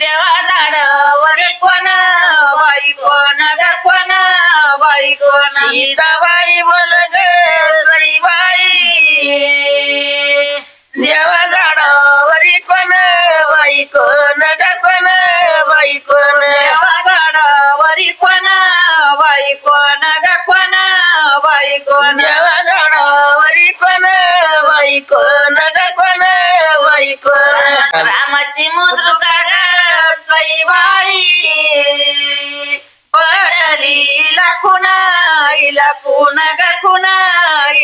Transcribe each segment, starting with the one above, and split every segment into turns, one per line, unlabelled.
देवा झाडावर कोण बाई कोण ग कोण बाई कोण. सीताबाई बोल ग सईबाई देवा झाडावर कोण बाई कोण ग कोण बाई कोण. देवा झाडावर कोण बाई कोण ग कोण बाई कोण. देवा बाई कोण ग कोण बाई कोण? रामाची मुद्रुका ग सईबाई पडली लाखुना इला कुण ग कुणा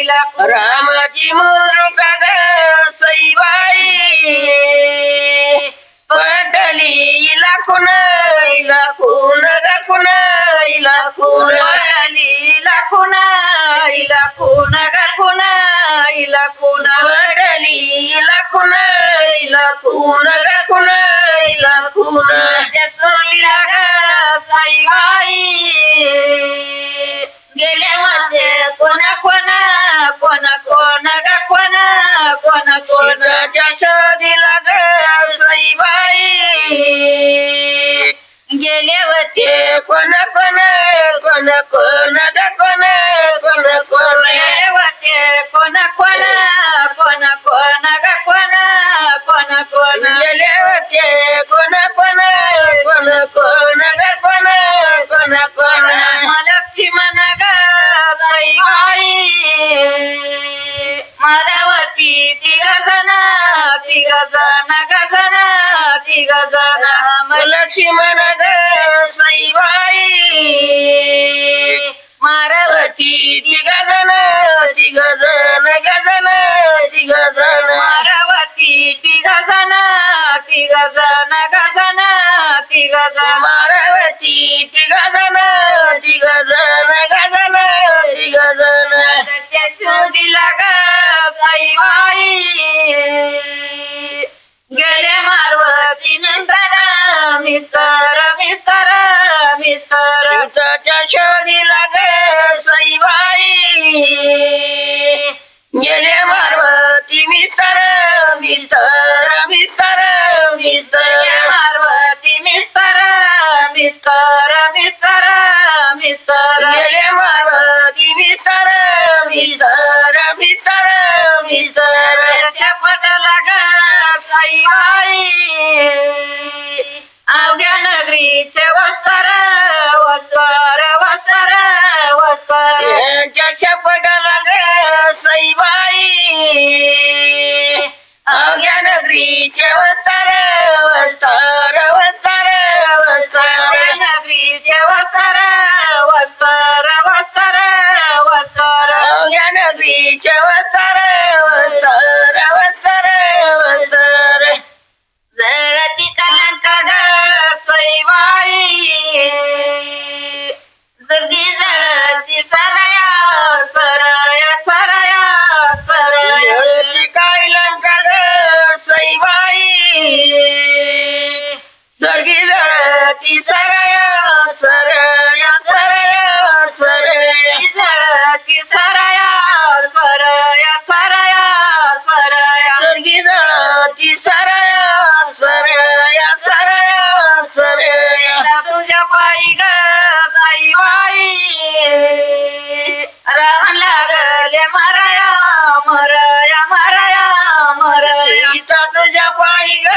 इला रामाची मुद्रुका ग सईबाई पडली कुण इला कुण ग कुण इला कुण पडली कुण इला कुण ग कुण गेले होते कोण कोण कोण कोण ग कोण कोण कोण गेले होते कोण कोण कोण कोण ग कोण कोण कोण गेले होते कोण कोण कोण कोण ग कोण कोण कोण. लक्ष्मण ग साईबाई तिघ जण तिघ जण ग जण लक्ष्मण ग साईबाई मारावती तिघ जण तिघ जण ग जण तिघ जण. मारावती तिघ जण तिघ जण ग जण तिघ जण. मारावती तिघ जण तिघ जण ग जण तिघ जण. त्या शोधीला ग जळती सरया सरया सरया सरया. जळती सरया सरया सरया सरया. जगी जळती सरया सरया सरया सरया. तुझ्या पायी ग साईबाई राम लागले मराया मरया मरया मरया. तुझ्या पायी ग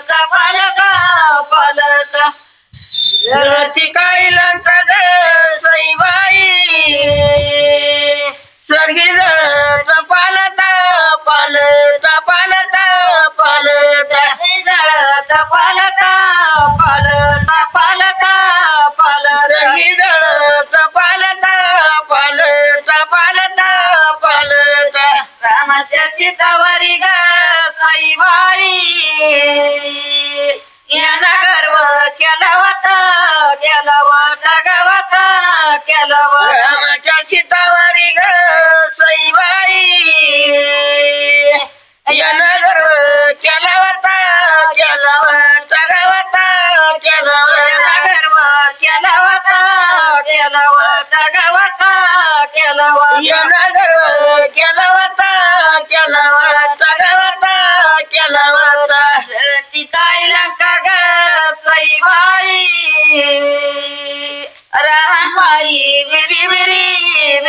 पालक पालक पालक. जळती काय लंक ग सईबाई. माझ्या सीतावरी ग साईबाई. यानं गर्व केला होता केला होता गवता केला होता माझ्या सीतावरी ग साईबाई. यानं गर्व केला होता केला होता गवता गर्व केला होता केला होता गवता केला गर्व केला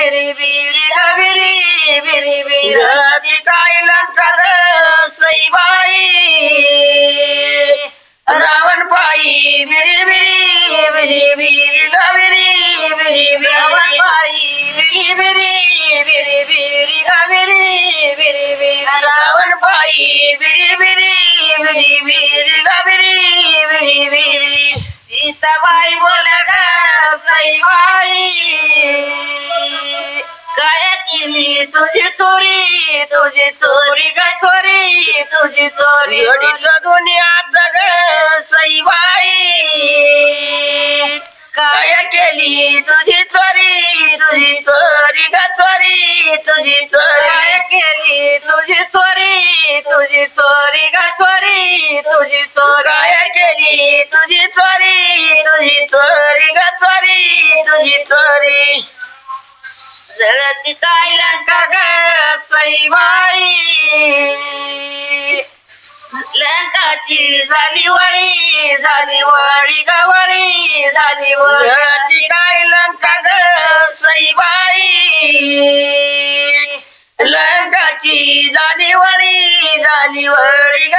बिरी बिरी बिरी ग बिरी बिरी बिरी ती काय लंका ग सईबाई रावण पायी बिरी बिरी बिरी बिरी ग बिरी बिरी बिरी रावण पायी बिरी बिरी बिरी बिरी ग बिरी बिरी बिरी रावण पायी सईबाई काय केली तुझी चोरी तुझी चोरी ग चोरी तुझी चोरी घडीचं दुनियात ग सईबाई काय केली तुझी चोरी तुझी चोरी ग चोरी तुझी चोरी. केली? तुझी चोरी तुझी चोरी ग चोरी तुझी चोरी. काय केली? तुझी चोरी तुझी चोरी ग चोरी तुझी चोरी. जळती काय लंका ग सईबाई लंकाची झाली वळी झाली वळी गवळी झाली वळी. काय लंका ग सईबाई? लंकाची झाली वळी झाली वळी ग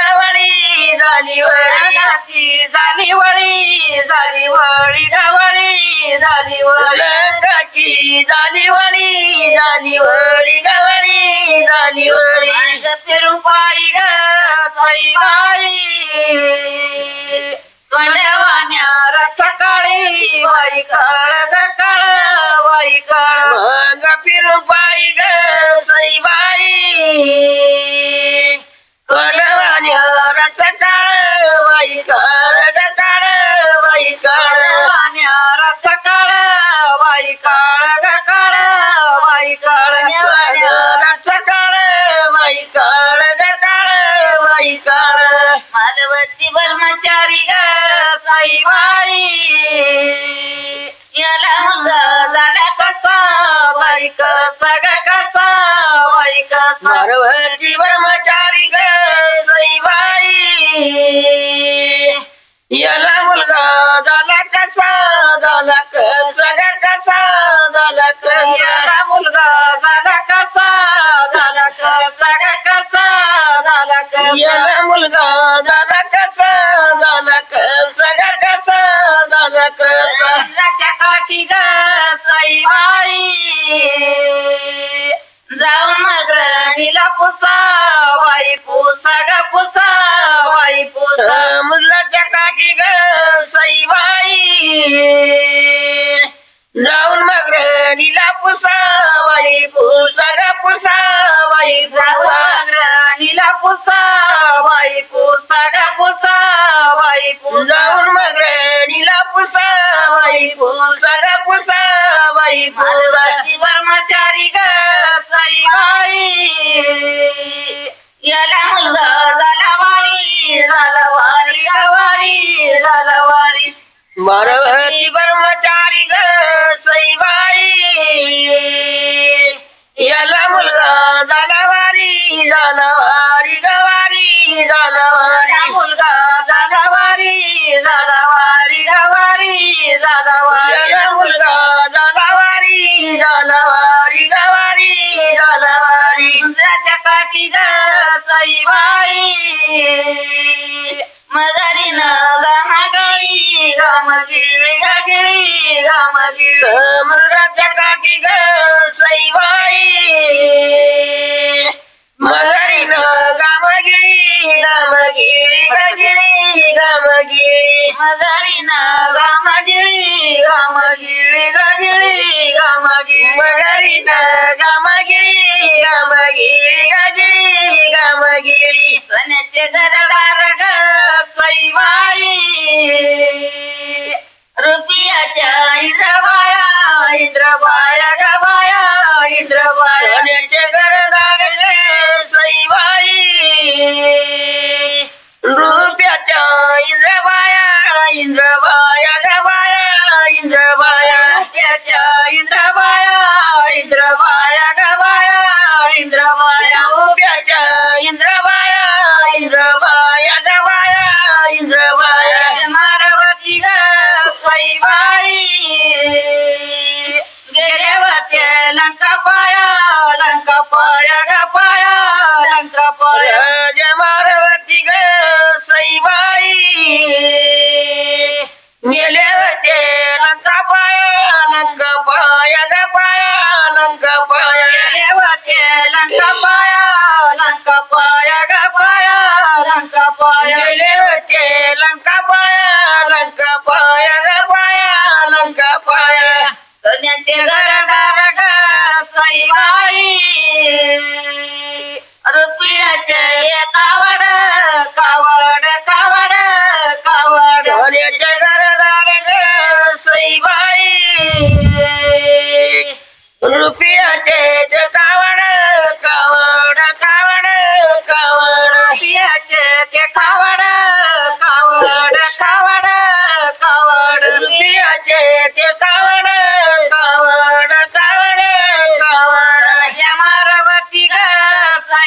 झाली वळी झाली वळी झाली वळी ग झाली वळी लंकाची झाली वळी झाली वळी ग झाली वळी फिरू पायी. ग सईबाई रथ काळी वाई काळ ग वाई काळ मग फिरू पायी ग सईबाई. तोंडवान्या रथ काळ वाई काळ ग वाई काळ वान्या रथ काळ वाई काळ ग दिवाळी. याला मुलगा झाला कसा? बाईक सग कसा? बाईक कसा? ब्रह्मचारी ग सईबाई. याला मुलगा झाला कसा? पुसा बाई पुसा ग पुसा बाई राणीला पुसा बाई पुसा ग पुसा बाई जाऊन मग राणीला पुसा बाई पुसा ग पुसा बाई ब्रह्मचारी ग याला मुलगा झाला वारी झाला वारी गवारी झाला वारी सुंदराच्या काठी ग सईबाई मगारी न गामागळी गामगिळी गागिळी गामगिळी समुद्राच्या काठी ग साईबाई मगारी न गामगिळी गामगिळी गागिळी गामगिळी मगारी न गामगिळी गामगिळी गागिळी गामगिळी मगारी न गामगिळी गमगिळी गजळी गमगिळी सोन्याचे घरदार ग सईबाई रुपयाच्या इंद्रबाया इंद्रबाया गबाया, इंद्रबाया। सोन्याचे घरदार ग सईबाई रुपयाच्या इंद्रबाया इंद्रबाया गबाया, इंद्रबाया। रुपयाच्या इंद्रबाया।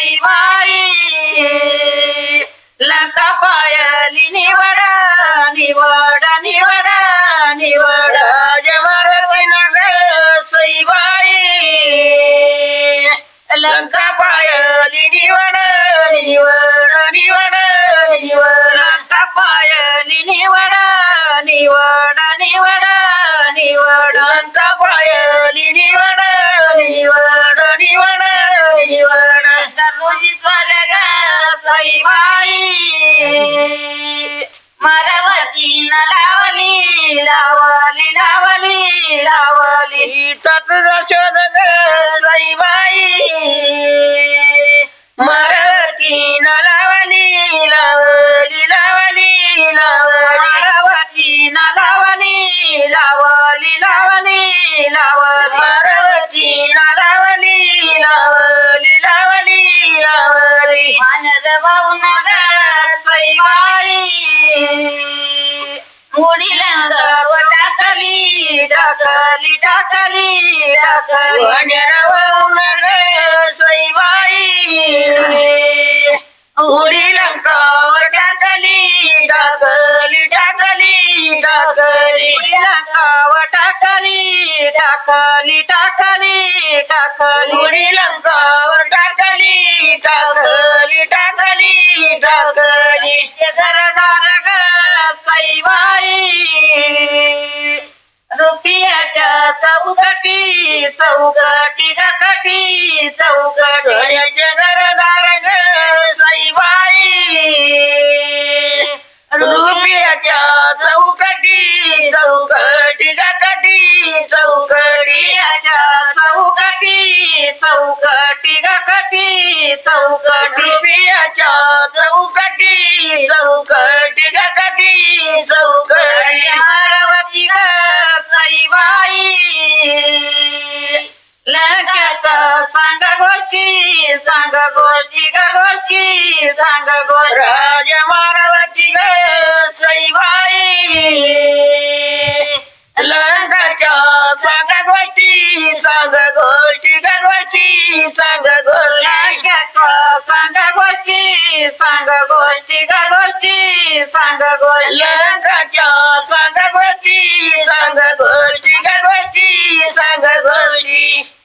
साईबाई लंका पायली निवड निवड निवड निवड. यमारवती नग सईबाई. लंका पायली निवड निवड निवड निवड. लंका पायली निवड निवड निवड निवड. लंका पायली दररोजी स्वर्ग सईबाई मरवती न लावली लावली लावली लावली. तत शोध ग सईबाई मरवती न लावली लावली लावली लावली. मरवती न लावली लावली लावली लावली. मरवती न लावली लावली. लावली लावली मानद भाऊ नग सईबाई मुडी लंगाव टाकली टाकली टाकली टाकली उडी लंकावर टाकली टाकली टाकली टाकली टाकली टाकली. लंकावर टाकली टाकली टाकली टाकली. घरदार ग सईबाई. रुपयाच्या चौकटी चौकटी गकटी चौकटी. घरदार ग सईबाई. चौकटी चौकटी गकटी चौकटी रुपयाच्या चौकटी चौकटी गकटी चौकटी पार्वती ग सईबाई. लग्याचा सांग गोष्टी सांग गोष्टी ग गोष्टी सांग गोष्टी. राजा मारवती ग सईबाई. लंकाच्या सांग गोष्टी सांग गोष्टी ग गोष्टी सांग गोष्टी. सांग गोष्टी सांग गोष्टी ग गोष्टी सांग गोष्टी. सांग गोष्टी सांग गोष्टी ग गोष्टी. सांग गोष्टी.